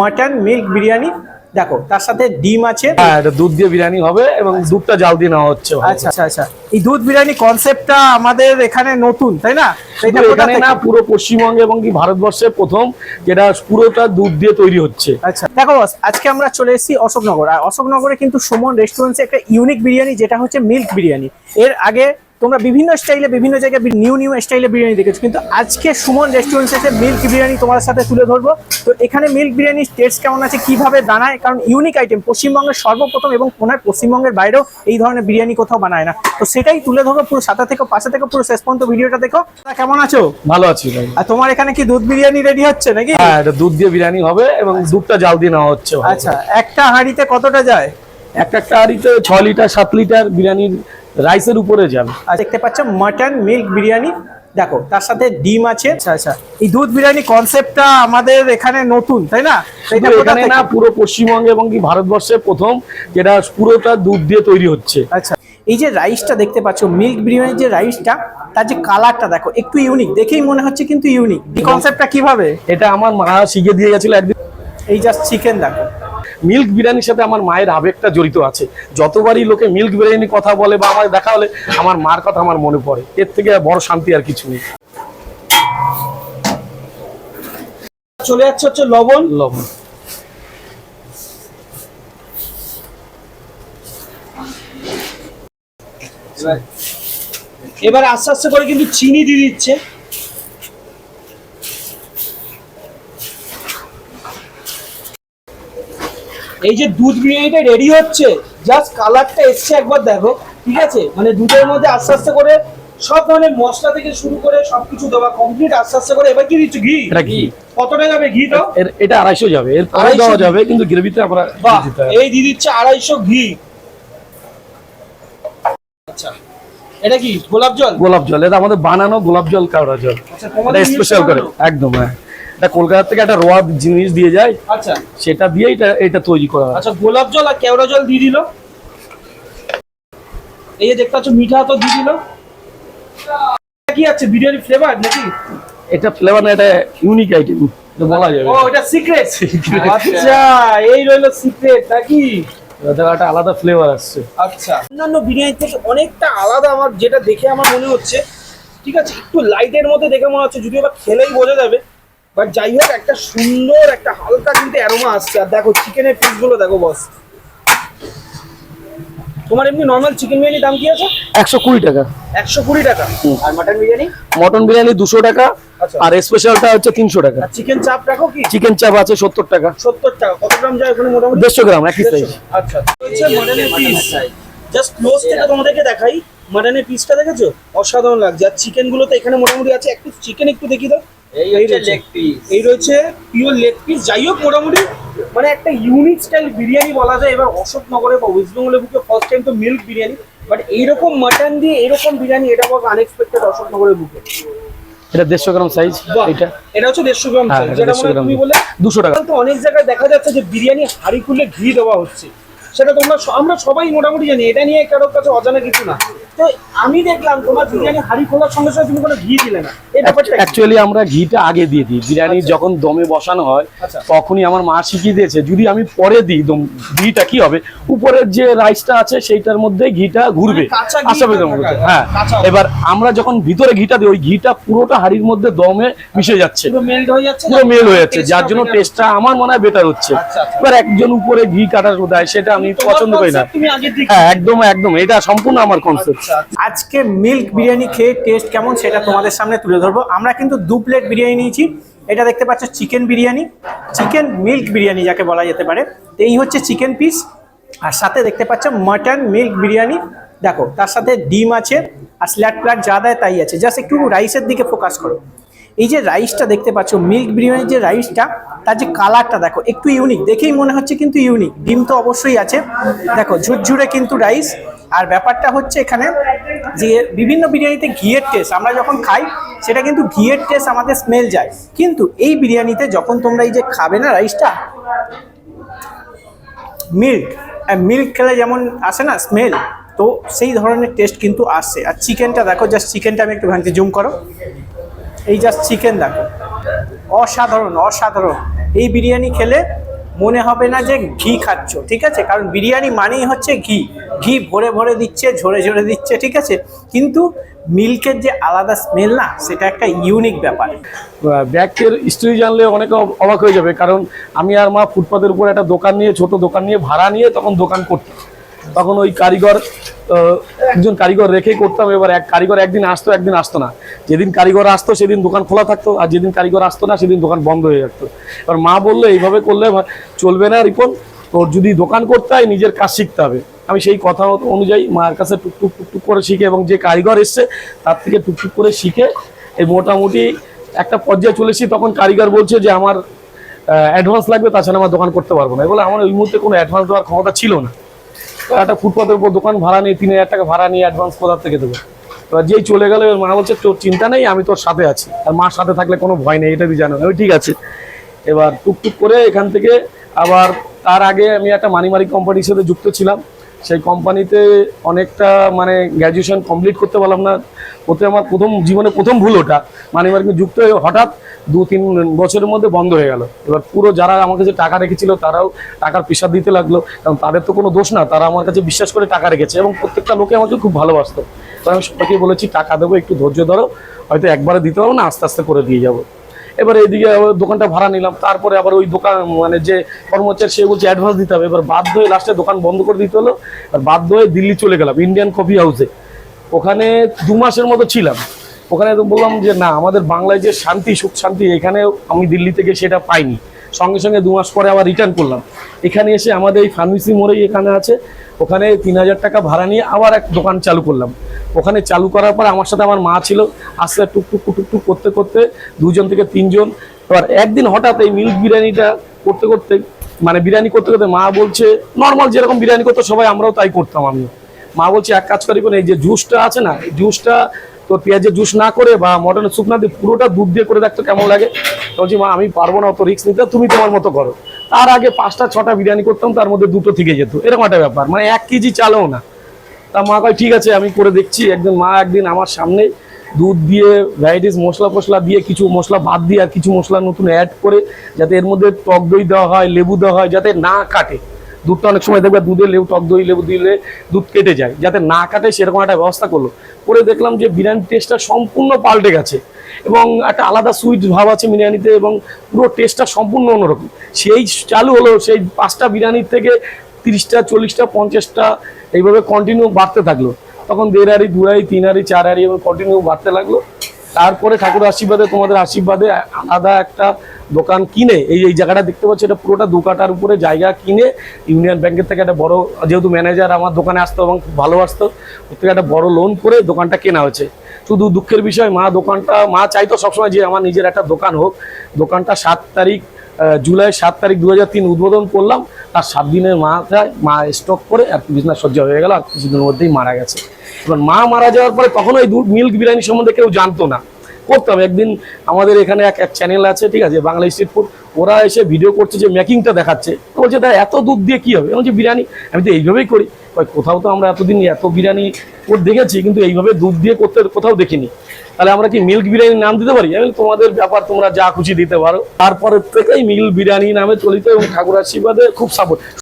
Mutton milk biryani দেখো তার সাথে ডিম আছে। হ্যাঁ এটা দুধ দিয়ে বিরিয়ানি হবে এবং দুধটা জাল দিয়ে নেওয়া হচ্ছে। আচ্ছা আচ্ছা আচ্ছা। এই দুধ বিরিয়ানি কনসেপ্টটা আমাদের এখানে নতুন তাই না? এখানে না পুরো পশ্চিমবঙ্গে এবং কি ভারতবর্ষে প্রথম যেটা পুরোটা দুধ দিয়ে তৈরি হচ্ছে। আচ্ছা দেখো আজকে আমরা চলে এসেছি অশোকনগর। আর অশোকনগরে কিন্তু সুমন রেস্টুরেন্টসে একটা ইউনিক বিরিয়ানি যেটা হচ্ছে মিল্ক বিরিয়ানি। এর আগে তোমরা বিভিন্ন স্টাইলে বিভিন্ন জায়গায় নিউ নিউ স্টাইলে বিরিয়ানি দেখেছ। কিন্তু আজকে সুমন রেস্টুরেন্টস এসে মিল্ক বিরিয়ানি তোমার সাথে তুলে ধরবো। তো এখানে মিল্ক বিরিয়ানির টেস্ট কেমন আছে কীভাবে বানায়? কারণ ইউনিক আইটেম পশ্চিমবঙ্গের সর্বপ্রথম এবং ওনার পশ্চিমবঙ্গের বাইরেও এই ধরনের বিরিয়ানি কোথাও বানায় না। তো সেটাই তুলে ধরবো পুরো সাথা থেকে পাশে থেকে পুরো শেষ পর্যন্ত ভিডিওটা দেখো। তা কেমন আছো? ভালো আছি আর তোমার এখানে কি দুধ বিরিয়ানি রেডি হচ্ছে নাকি? হ্যাঁ এটা দুধ দিয়ে বিরিয়ানি হবে এবং দুধটা জাল দিয়ে নেওয়া হচ্ছে আচ্ছা একটা হাঁড়িতে কতটা যায়? একটা একটা হাঁড়িতে ছ লিটার সাত লিটার বিরিয়ানির রাইসের উপরে যাবে। আর দেখতে পাচ্ছ মাটন মিল্ক বিরিয়ানি। দেখো তার সাথে ডিম আছে। আচ্ছা আচ্ছা। এই দুধ বিরিয়ানি কনসেপ্টটা আমাদের এখানে নতুন তাই না? এখানে না পুরো পশ্চিমবঙ্গে এবং কি ভারতবর্ষে প্রথম যেটা পুরোটা দুধ দিয়ে তৈরি হচ্ছে। আচ্ছা এই যে রাইসটা দেখতে পাচ্ছ মিল্ক বিরিয়ানির যে রাইসটা তার যে কালারটা দেখো একটু ইউনিক দেখেই মনে হচ্ছে কিন্তু ইউনিক এই কনসেপ্টটা কীভাবে? এটা আমার মা শিখে দিয়ে গেছিল একদিন। এই জাস্ট চিকেন দেখো। মিল্ক বিরিয়ানির সাথে আমার মায়ের আবেগটা জড়িত আছে। যতবারই লোকে মিল্ক বিরিয়ানি কথা বলে বা আমার দেখা হলে আমার মার কথা আমার মনে পড়ে। এর থেকে বড় শান্তি আর কিছু নেই। চলে যাচ্ছে হচ্ছে লবণ। লবণ। এবার আস্তে আস্তে করে কিন্তু চিনি দিয়ে দিচ্ছে। এই যে দুধ বিরিয়ানিটা রেডি হচ্ছে জাস্ট কালারটা এসছে একবার দেখো ঠিক আছে? মানে দুধের মধ্যে আস্তে আস্তে করে সব ধরনের মশলা থেকে শুরু করে সবকিছু দেওয়া কমপ্লিট আস্তে আস্তে করে। এবার কি দিচ্ছ? ঘি? এটা কি কতটা যাবে ঘিটাও এর এটা আড়াইশো যাবে। এর পরে 250 দেওয়া যাবে কিন্তু গ্রেভিতে আমরা। এই দিয়ে দিচ্ছে আড়াইশো ঘি। আচ্ছা এটা কি? গোলাপ জল? গোলাপ জল এটা আমাদের বানানো গোলাপ জল কাওড়া জল। আচ্ছা এটা স্পেশাল করে। একদম হ্যাঁ। এটা কলকাতা থেকে একটা রোয়া জিনিস দিয়ে যায় আচ্ছা। সেটা দিয়ে এটা এটা তৈরি করা হয়। আচ্ছা গোলাপ জল আর কেওড়া জল দিয়ে দিল? এই যে দেখতে পাচ্ছ মিঠা তো দিয়ে দিল? কি আছে বিরিয়ানি ফ্লেভার নাকি? এটা ফ্লেভার না এটা ইউনিক আইটেম বলা যাবে ও এটা সিক্রেট আচ্ছা এই রইল সিক্রেট নাকি? একটা আলাদা ফ্লেভার আসছে। আচ্ছা। অন্যান্য বিরিয়ানি থেকে অনেকটা আলাদা আমার যেটা দেখে আমার মনে হচ্ছে। ঠিক আছে একটু লাইটের মধ্যে দেখে মনে হচ্ছে যদিও বা খেলেই বোঝা যাবে। বাট যাই হোক একটা সুন্দর একটা হালকা কিন্তু অ্যারোমা আসছে। আর দেখো চিকেনের পিসগুলো দেখো বস তোমার এমনি নর্মাল চিকেন বিরিয়ানি দাম কি আছে? একশো কুড়ি টাকা। একশো কুড়ি টাকা। আর মাটন বিরিয়ানি? মটন বিরিয়ানি দুশো টাকা আচ্ছা। আর স্পেশালটা হচ্ছে তিনশো টাকা। আর চিকেন চাপ রাখো কি? চিকেন চাপ আছে সত্তর টাকা। সত্তর টাকা। কত গ্রাম যায় ওখানে মোটামুটি? দেড়শো গ্রাম একই সাইজ আচ্ছা। হচ্ছে মাটনের পিস জাস্ট ক্লোজ থেকে তোমাদেরকে দেখাই। মাটনের পিসটা দেখেছ? অসাধারণ লাগছে। আর চিকেনগুলো তো এখানে মোটামুটি আছে। একটু চিকেন একটু দেখি দাও। এই হচ্ছে লেগ পিস এই রয়েছে পিওর লেগ পিস যাই হোক মোটামুটি মানে একটা ইউনিক স্টাইল বিরিয়ানি বলা যায়। এবার অশোকনগরে বা ওয়েস্ট বেঙ্গলের বুকে ফার্স্ট টাইম তো মিল্ক বিরিয়ানি। বাট এইরকম মাটন দিয়ে এরকম বিরিয়ানি এটা বড় আনএক্সপেক্টেড অশোকনগরের বুকে এটা দেড়শো গ্রাম সাইজ এটা এটা হচ্ছে দেড়শো গ্রাম যেটা 150 মনে হয় গ্রাম। তুমি বলে 200 টাকা। তো অনেক জায়গায় দেখা যাচ্ছে যে বিরিয়ানি হাড়ি খুলে ঘি দেওয়া হচ্ছে। সেটা তোমরা আমরা সবাই মোটামুটি জানি এটা নিয়ে কারোর কাছে অজানা কিছু না। তো আমি দেখলাম তোমার বিরিয়ানি হাঁড়ি খোলার সঙ্গে সঙ্গে তুমি কোনো ঘি দিলে না। এই ব্যাপারটা অ্যাকচুয়ালি আমরা ঘিটা আগে দিয়ে দিই। বিরিয়ানি যখন দমে বসানো হয় আচ্ছা। তখনই আমার মা শিখিয়ে দিয়েছে যদি আমি পরে দিই দম ঘিটা কি হবে? উপরের যে রাইসটা আছে সেইটার মধ্যে ঘিটা ঘুরবে। মানে কাঁচা মধ্যে হ্যাঁ। এবার আমরা যখন ভিতরে ঘিটা দিই ওই ঘিটা পুরোটা হাড়ির মধ্যে দমে মিশে যাচ্ছে। পুরো মেল হয়ে যাচ্ছে যার জন্য টেস্টটা আমার মনে হয় বেটার হচ্ছে। আচ্ছা, আচ্ছা। এবার একজন উপরে ঘি কাটার দেয় সেটা আমি পছন্দ করি না। হ্যাঁ একদম একদম। এটা সম্পূর্ণ আমার কনসেপ্ট আজকে মিল্ক বিরিয়ানি খেয়ে টেস্ট কেমন সেটা তোমাদের সামনে তুলে ধরবো। আমরা কিন্তু দু প্লেট বিরিয়ানি নিয়েছি। এটা দেখতে পাচ্ছ chicken biryani. Chicken milk biryani যাকে বলা যেতে পারে। তো এই হচ্ছে চিকেন পিস আর সাথে দেখতে পাচ্ছ মাটন মিল্ক বিরিয়ানি। দেখো তার সাথে ডিম আছে আর স্ল্যাট প্ল্যাট যা দেয় তাই আছে। জাস্ট একটু রাইসের দিকে ফোকাস করো। এই যে রাইসটা দেখতে পাচ্ছ মিল্ক বিরিয়ানির যে রাইসটা তার যে কালারটা দেখো, একটু ইউনিক দেখেই মনে হচ্ছে কিন্তু ইউনিক ডিম তো অবশ্যই আছে। দেখো, ঝুরঝুরে কিন্তু রাইস আর ব্যাপারটা হচ্ছে এখানে যে বিভিন্ন বিরিয়ানিতে ঘিয়ের টেস্ট আমরা যখন খাই, সেটা কিন্তু ঘিয়ের টেস্ট আমাদের স্মেল যায়। কিন্তু এই বিরিয়ানিতে যখন তোমরা এই যে খাবে না রাইসটা মিল্ক মিল্ক খেলে যেমন আসে না স্মেল তো সেই ধরনের টেস্ট কিন্তু আসছে। আর চিকেনটা দেখো জাস্ট চিকেনটা আমি একটু ভাঙতে জুম করো। এই জাস্ট চিকেন দেখো। অসাধারণ অসাধারণ। এই বিরিয়ানি খেলে মনে হবে না যে ঘি খাচ্ছ, ঠিক আছে? কারণ বিরিয়ানি মানেই হচ্ছে ঘি। ঘি ভরে ভরে দিচ্ছে, ঝরে ঝরে দিচ্ছে, ঠিক আছে? কিন্তু মিল্কের যে আলাদা স্মেল না, সেটা একটা ইউনিক ব্যাপার। ব্যাগের স্টোরি জানলে অনেকে অবাক হয়ে যাবে, কারণ আমি আর মা ফুটপাতের উপর একটা দোকান নিয়ে, ছোট দোকান নিয়ে, ভাড়া নিয়ে তখন দোকান করতাম। তখন ওই কারিগর একজন কারিগর রেখেই করতাম এবার এক, কারিগর একদিন আসতো একদিন আসতো না। যেদিন কারিগর আসতো সেদিন দোকান খোলা থাকতো আর যেদিন কারিগর আসতো না সেদিন দোকান বন্ধ হয়ে যেত এবার মা বলল, এইভাবে করলে চলবে না রিপন। তোর যদি দোকান করতে হয়, নিজের কাজ শিখতে হবে। আমি সেই কথা অনুযায়ী মার কাছে টুকটুক টুকটুক করে শিখে এবং যে কারিগর এসছে, তার থেকে টুকটুক করে শিখে এই মোটামুটি একটা পর্যায়ে চলেছি তখন কারিগর বলছে যে, আমার অ্যাডভান্স লাগবে, তাছাড়া আমার দোকান করতে পারব না। বলে আমার ওই মুহূর্তে কোনো অ্যাডভান্স দেওয়ার ক্ষমতা ছিল না। একটা ফুটপাথের উপর দোকান ভাড়া নিয়ে, তিন হাজার টাকা ভাড়া নিয়ে অ্যাডভান্স কোথার থেকে দেবো? এবার যেই চলে গেল মা বলছে, তোর চিন্তা নেই, আমি তোর সাথে আছি। আর মার সাথে থাকলে কোনো ভয় নেই, এটা তুই জানো। আমি ঠিক আছে। এবার টুকটুক করে এখান থেকে আবার, তার আগে আমি একটা মানিমারি কোম্পানির সাথে যুক্ত ছিলাম। সেই কোম্পানিতে অনেকটা মানে গ্র্যাজুয়েশন কমপ্লিট করতে পারলাম না। ওতে আমার প্রথম জীবনে প্রথম ভুল ওটা। মানিমারিকে যুক্ত হয়ে হঠাৎ দু তিন বছরের মধ্যে বন্ধ হয়ে গেল। এবার পুরো যারা আমার কাছে টাকা রেখেছিল, তারাও টাকার প্রেশার দিতে লাগল। কারণ তাদের তো কোনো দোষ না, তারা আমার কাছে বিশ্বাস করে টাকা রেখেছে এবং প্রত্যেকটা লোকে আমাকে খুব ভালোবাসতো। তো আমি সবাইকে বলেছি, টাকা দেবো, একটু ধৈর্য ধরো। হয়তো একবারে দিতে পারব না, আস্তে আস্তে করে দিয়ে যাব। এবার আবার দোকানটা ভাড়া নিলাম, তারপরে আবার ওই দোকান মানে যে কর্মচারী সে বলছে অ্যাডভান্স দিতে হবে। এবার বাধ্য হয়ে লাস্টে দোকান বন্ধ করে দিতে হলো, আর বাধ্য হয়ে দিল্লি চলে গেলাম ইন্ডিয়ান কফি হাউসে ওখানে দু মাসের মতো ছিলাম। ওখানে তো বললাম যে, না, আমাদের বাংলায় যে শান্তি, সুখ শান্তি, এখানে আমি দিল্লি থেকে সেটা পাইনি। সঙ্গে সঙ্গে দু মাস পরে আবার রিটার্ন করলাম। এখানে এসে আমাদের এই ফার্মেসি মোড়েই এখানে আছে। ওখানে তিন হাজার টাকা ভাড়া নিয়ে আবার এক দোকান চালু করলাম। ওখানে চালু করার পর আমার সাথে আমার মা ছিল, আস্তে টুকটুক টুকটুক করতে করতে দুজন থেকে তিনজন। এবার একদিন হঠাৎ এই মিল্ক বিরিয়ানিটা করতে করতে মানে বিরিয়ানি করতে করতে মা বলছে নর্মাল যেরকম বিরিয়ানি করতো সবাই আমরাও তাই করতাম আমি মা বলছে, এক কাজ করি কোন এই যে জুসটা আছে না, এই জুসটা তো পেঁয়াজের জুস না করে বা মটনের স্যুপ না দিয়ে পুরোটা দুধ দিয়ে করে দেখতো কেমন লাগে? বলছি, মা, আমি পারব না, অত রিক্স নিতে, তুমি তোমার মতো করো। তার আগে পাঁচটা, ছটা বিরিয়ানি করতাম, তার মধ্যে দুটো থেকে যেত। এরকম একটা ব্যাপার মানে এক কেজি চালও না। তা মা কয়, ঠিক আছে, আমি করে দেখছি। একদিন মা, একদিন আমার সামনে দুধ দিয়ে ভ্যারাইটিস মশলা ফসলা দিয়ে, কিছু মশলা বাদ দিয়ে আর কিছু মশলা নতুন অ্যাড করে, যাতে এর মধ্যে টক দই দেওয়া হয়, লেবু দেওয়া হয়, যাতে না কাটে। দুধটা অনেক সময় দেখবে দুধে লেবু, টক দই, লেবু দিলে দুধ কেটে যায়, যাতে না কাটে সেরকম একটা ব্যবস্থা করল। করে দেখলাম যে বিরিয়ানির টেস্টটা সম্পূর্ণ পাল্টে গেছে এবং একটা আলাদা সুইট ভাব আছে বিরিয়ানিতে এবং পুরো টেস্টটা সম্পূর্ণ অন্যরকম। সেই চালু হলো, সেই পাঁচটা বিরিয়ানির থেকে তিরিশটা, চল্লিশটা, পঞ্চাশটা এইভাবে কন্টিনিউ বাড়তে থাকল। তখন দেড় হাড়ি দু হাড়ি তিন হাড়ি চার হাড়ি এবং কন্টিনিউ বাড়তে লাগল। তারপরে ঠাকুর আশীর্বাদে, তোমাদের আশীর্বাদে আলাদা একটা দোকান কিনে, এই এই জায়গাটা দেখতে পাচ্ছি, এটা পুরোটা দু কাটার উপরে জায়গা কিনে ইউনিয়ন ব্যাংকের থেকে একটা বড়, যেহেতু ম্যানেজার আমার দোকানে আসতো এবং খুব ভালোবাসতো ওর থেকে একটা বড় লোন করে দোকানটা কেনা হয়েছে। শুধু দুঃখের বিষয়, মা দোকানটা, মা চাইতো সবসময় যে আমার নিজের একটা দোকান হোক। দোকানটা সাত তারিখ জুলাই সাত তারিখ দু উদ্বোধন করলাম। তার সাত দিনের মাথায় মা স্টক করে আর বিছনা সজ্জা হয়ে গেল, আর কিছুদিনের মধ্যেই মারা গেছে। এবার মা মারা যাওয়ার পরে তখন ওই মিল্ক বিরিয়ানি সম্বন্ধে কেউ জানতো না। করতাম একদিন আমাদের এখানে এক এক চ্যানেল আছে, ঠিক আছে, বাংলা স্ট্রিট ফুড ওরা এসে ভিডিও করছে যে মেকিংটা দেখাচ্ছে। বলছে দা এত দুধ দিয়ে কি হবে? বলছি, বিরিয়ানি, আমি তো এইভাবেই করি। কোথাও তো আমরা এতদিন এত বিরিয়ানি দেখেছি, কিন্তু এইভাবে দুধ দিয়ে করতে কোথাও দেখিনি। তাহলে আমরা কি মিল্ক বিরিয়ানি নাম দিতে পারি? আমি তোমাদের ব্যাপার, তোমরা যা খুশি দিতে পারো। তারপরে থেকেই মিল্ক বিরিয়ানি নামে চলিত এবং ঠাকুর আশীর্বাদে খুব সাপোর্ট